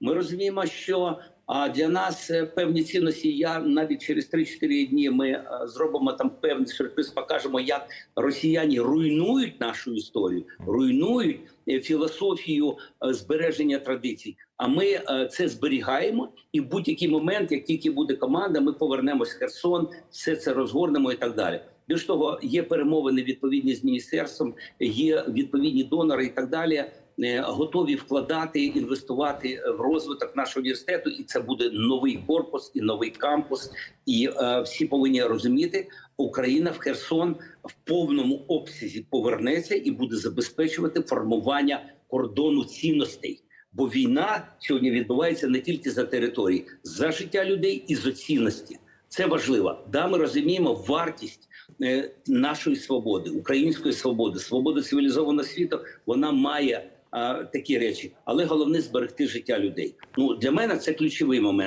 Ми розуміємо, що для нас е, певні цінності. Я навіть через 3-4 дні ми е, зробимо там певний сюрприз, покажемо, як росіяни руйнують нашу історію, руйнують е, філософію збереження традицій. А ми це зберігаємо, і в будь-який момент, як тільки буде команда, ми повернемось в Херсон, все це розгорнемо і так далі. Більш того, є перемовини відповідні з міністерством, є відповідні донори і так далі. Е, Готові вкладати, інвестувати в розвиток нашого університету, і це буде новий корпус і новий кампус. І е, всі повинні розуміти, Україна в Херсон в повному обсязі повернеться і буде забезпечувати формування кордону цінностей. Бо війна сьогодні відбувається не тільки за території, за життя людей і за цінності. Це важливо. Да, ми розуміємо вартість е, нашої свободи, української свободи, свободи цивілізованого світу. Вона має а, такі речі, але головне зберегти життя людей. Ну для мене це ключовий момент.